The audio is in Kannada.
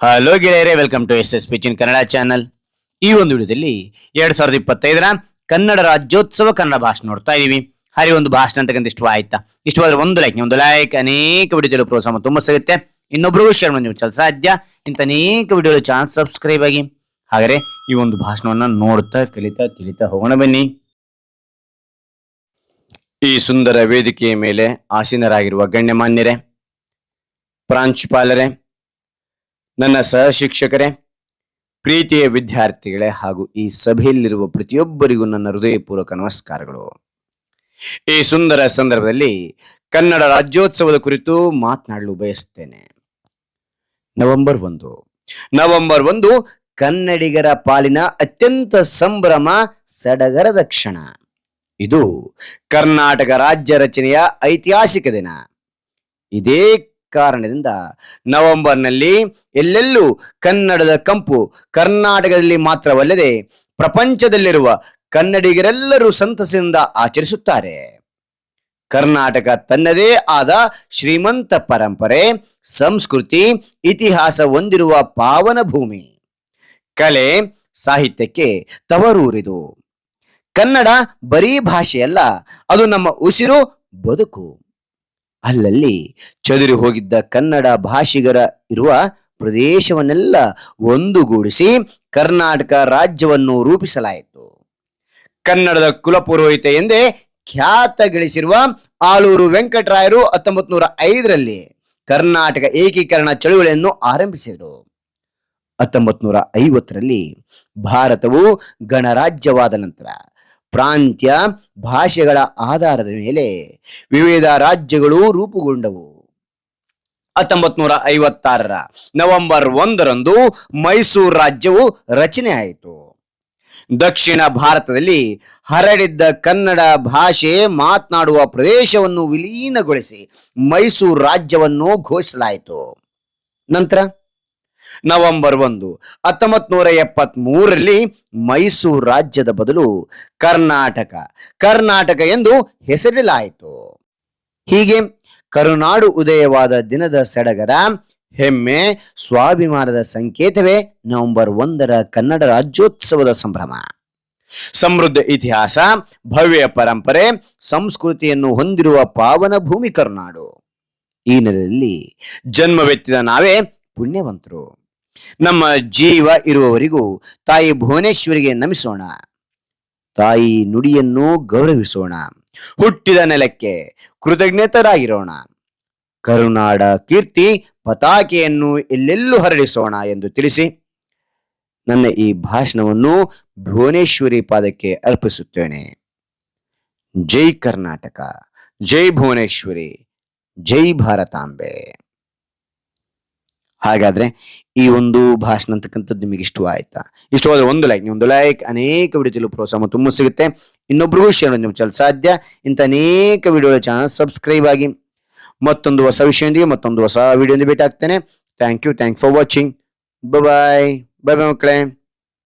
ಹಲೋ ಗೆಳೆಯರೆ ವೆಲ್ಕಮ್ ಟು ಎಸ್ ಎಸ್ ಪಿಚಿನ್ ಕನ್ನಡ ಚಾನಲ್ ಈ ಒಂದು ವಿಡಿಯೋದಲ್ಲಿ ಎರಡ್ ಸಾವಿರದ ಇಪ್ಪತ್ತೈದರ ಕನ್ನಡ ರಾಜ್ಯೋತ್ಸವ ಕನ್ನಡ ಭಾಷಣ ನೋಡ್ತಾ ಇದೀವಿ ಹರಿ ಒಂದು ಭಾಷಣ ಅಂತಕ್ಕಂಥ ಇಷ್ಟ ಆಯ್ತಾ ಇಷ್ಟವಾದ್ರೆ ಒಂದು ಲೈಕ್ ಒಂದು ಲೈಕ್ ಅನೇಕ ವಿಡಿಯೋದಲ್ಲಿ ಪ್ರೋತ್ಸಾಹ ತುಂಬ ಸಿಗುತ್ತೆ. ಇನ್ನೊಬ್ರಿಗೂ ಶೇರ್ ಮಾಡಿ, ನೀವು ಸಾಧ್ಯ ಇಂಥ ಅನೇಕ ವಿಡಿಯೋ ಚಾನಲ್ ಸಬ್ಸ್ಕ್ರೈಬ್ ಆಗಿ. ಹಾಗಾದ್ರೆ ಈ ಒಂದು ಭಾಷಣವನ್ನ ನೋಡ್ತಾ, ಕಲಿತಾ, ತಿಳಿತಾ ಹೋಗೋಣ ಬನ್ನಿ. ಈ ಸುಂದರ ವೇದಿಕೆಯ ಮೇಲೆ ಆಸೀನರಾಗಿರುವ ಗಣ್ಯಮಾನ್ಯರೇ, ಪ್ರಾಂಶುಪಾಲರೇ ನನ್ನ ಸಹ ಶಿಕ್ಷಕರೇ ಪ್ರೀತಿಯ ವಿದ್ಯಾರ್ಥಿಗಳೇ ಹಾಗೂ ಈ ಸಭೆಯಲ್ಲಿರುವ ಪ್ರತಿಯೊಬ್ಬರಿಗೂ ನನ್ನ ಹೃದಯಪೂರ್ವಕ ನಮಸ್ಕಾರಗಳು. ಈ ಸುಂದರ ಸಂದರ್ಭದಲ್ಲಿ ಕನ್ನಡ ರಾಜ್ಯೋತ್ಸವದ ಕುರಿತು ಮಾತನಾಡಲು ಬಯಸ್ತೇನೆ ನವೆಂಬರ್ ಒಂದು. ನವೆಂಬರ್ ಒಂದು, ಕನ್ನಡಿಗರ ಪಾಲಿನ ಅತ್ಯಂತ ಸಂಭ್ರಮ ಸಡಗರದ ಕ್ಷಣ. ಇದು ಕರ್ನಾಟಕ ರಾಜ್ಯ ರಚನೆಯ ಐತಿಹಾಸಿಕ ದಿನ. ಇದೇ ಕಾರಣದಿಂದ ನವೆಂಬರ್ನಲ್ಲಿ ಎಲ್ಲೆಲ್ಲೂ ಕನ್ನಡದ ಕಂಪು ಕರ್ನಾಟಕದಲ್ಲಿ ಮಾತ್ರವಲ್ಲದೆ ಪ್ರಪಂಚದಲ್ಲಿರುವ ಕನ್ನಡಿಗರೆಲ್ಲರೂ ಸಂತಸದಿಂದ ಆಚರಿಸುತ್ತಾರೆ. ಕರ್ನಾಟಕ ತನ್ನದೇ ಆದ ಶ್ರೀಮಂತ ಪರಂಪರೆ, ಸಂಸ್ಕೃತಿ, ಇತಿಹಾಸ ಹೊಂದಿರುವ ಪಾವನ ಭೂಮಿ. ಕಲೆ ಸಾಹಿತ್ಯಕ್ಕೆ ತವರೂರಿದು. ಕನ್ನಡ ಬರೀ ಭಾಷೆಯಲ್ಲ, ಅದು ನಮ್ಮ ಉಸಿರು ಬದುಕು. ಅಲ್ಲಲ್ಲಿ ಚದುರಿ ಹೋಗಿದ್ದ ಕನ್ನಡ ಭಾಷಿಗರ ಇರುವ ಪ್ರದೇಶವನ್ನೆಲ್ಲ ಒಂದುಗೂಡಿಸಿ ಕರ್ನಾಟಕ ರಾಜ್ಯವನ್ನು ರೂಪಿಸಲಾಯಿತು. ಕನ್ನಡದ ಕುಲಪುರೋಹಿತ ಎಂದೇ ಖ್ಯಾತ ಗಳಿಸಿರುವ ಆಲೂರು ವೆಂಕಟರಾಯರು ಹತ್ತೊಂಬತ್ ನೂರ ಐದರಲ್ಲಿ ಕರ್ನಾಟಕ ಏಕೀಕರಣ ಚಳುವಳಿಯನ್ನು ಆರಂಭಿಸಿದರು. ಹತ್ತೊಂಬತ್ ನೂರ ಐವತ್ತರಲ್ಲಿ ಭಾರತವು ಗಣರಾಜ್ಯವಾದ ನಂತರ ಪ್ರಾಂತ್ಯ ಭಾಷೆಗಳ ಆಧಾರದ ಮೇಲೆ ವಿವಿಧ ರಾಜ್ಯಗಳು ರೂಪುಗೊಂಡವು. ಹತ್ತೊಂಬತ್ ನೂರ ಐವತ್ತಾರರ ನವೆಂಬರ್ ಒಂದರಂದು ಮೈಸೂರು ರಾಜ್ಯವು ರಚನೆ ಆಯಿತು. ದಕ್ಷಿಣ ಭಾರತದಲ್ಲಿ ಹರಡಿದ್ದ ಕನ್ನಡ ಭಾಷೆ ಮಾತನಾಡುವ ಪ್ರದೇಶವನ್ನು ವಿಲೀನಗೊಳಿಸಿ ಮೈಸೂರು ರಾಜ್ಯವನ್ನು ಘೋಷಿಸಲಾಯಿತು. ನಂತರ ನವೆಂಬರ್ ಒಂದು. ಹತ್ತೊಂಬತ್ ನೂರ ಎಪ್ಪತ್ತ್ ಮೂರರಲ್ಲಿ ಮೈಸೂರು ರಾಜ್ಯದ ಬದಲು ಕರ್ನಾಟಕ. ಕರ್ನಾಟಕ ಎಂದು ಹೆಸರಿಲಾಯಿತು ಹೀಗೆ ಕರುನಾಡು ಉದಯವಾದ ದಿನದ ಸಡಗರ, ಹೆಮ್ಮೆ, ಸ್ವಾಭಿಮಾನದ ಸಂಕೇತವೇ ನವೆಂಬರ್ ಒಂದರ ಕನ್ನಡ ರಾಜ್ಯೋತ್ಸವದ ಸಂಭ್ರಮ. ಸಮೃದ್ಧ ಇತಿಹಾಸ, ಭವ್ಯ ಪರಂಪರೆ, ಸಂಸ್ಕೃತಿಯನ್ನು ಹೊಂದಿರುವ ಪಾವನ ಭೂಮಿ ಕರುನಾಡು. ಈ ನೆಲೆಯಲ್ಲಿ ಜನ್ಮವೆತ್ತಿದ ನಾವೇ ಪುಣ್ಯವಂತರು. ನಮ್ಮ ಜೀವ ಇರುವವರಿಗೂ ತಾಯಿ ಭುವನೇಶ್ವರಿಗೆ ನಮಿಸೋಣ. ತಾಯಿ ನುಡಿಯನ್ನು ಗೌರವಿಸೋಣ. ಹುಟ್ಟಿದ ನೆಲಕ್ಕೆ ಕೃತಜ್ಞತರಾಗಿರೋಣ. ಕರುನಾಡ ಕೀರ್ತಿ ಪತಾಕೆಯನ್ನು ಎಲ್ಲೆಲ್ಲೂ ಹರಡಿಸೋಣ ಎಂದು ತಿಳಿಸಿ ನನ್ನ ಈ ಭಾಷಣವನ್ನು ಭುವನೇಶ್ವರಿ ಪಾದಕ್ಕೆ ಅರ್ಪಿಸುತ್ತೇನೆ. ಜೈ ಕರ್ನಾಟಕ, ಜೈ ಭುವನೇಶ್ವರಿ, ಜೈ ಭಾರತಾಂಬೆ. ಹಾಗಾದ್ರೆ ಈ ಒಂದು ಭಾಷಣ ಅಂತಕ್ಕಂಥದ್ದು ನಿಮಗೆ ಇಷ್ಟವಾಯ್ತಾ? ಇಷ್ಟವಾದ್ರೆ ಒಂದು ಲೈಕ್ ಒಂದು ಲೈಕ್ ಅನೇಕ ವಿಡಿಯೋದಲ್ಲಿ ಪ್ರೋತ್ಸಾಹ ತುಂಬ ಸಿಗುತ್ತೆ. ಇನ್ನೊಬ್ರಿಗೂ ಶೇರ್ ಮಾಡಿ ನಿಮ್ಮ ಸಾಧ್ಯ? ಇಂಥ ಅನೇಕ ವಿಡಿಯೋಗಳ ಚಾನಲ್ ಸಬ್ಸ್ಕ್ರೈಬ್ ಆಗಿ ಮತ್ತೊಂದು ಹೊಸ ವಿಷಯದೊಂದಿಗೆ ಮತ್ತೊಂದು ಹೊಸ ವಿಡಿಯೋದಿಂದ ಭೇಟಿ ಆಗ್ತೇನೆ. Thank you thank for watching bye bye bye ಮಕ್ಕಳೇ.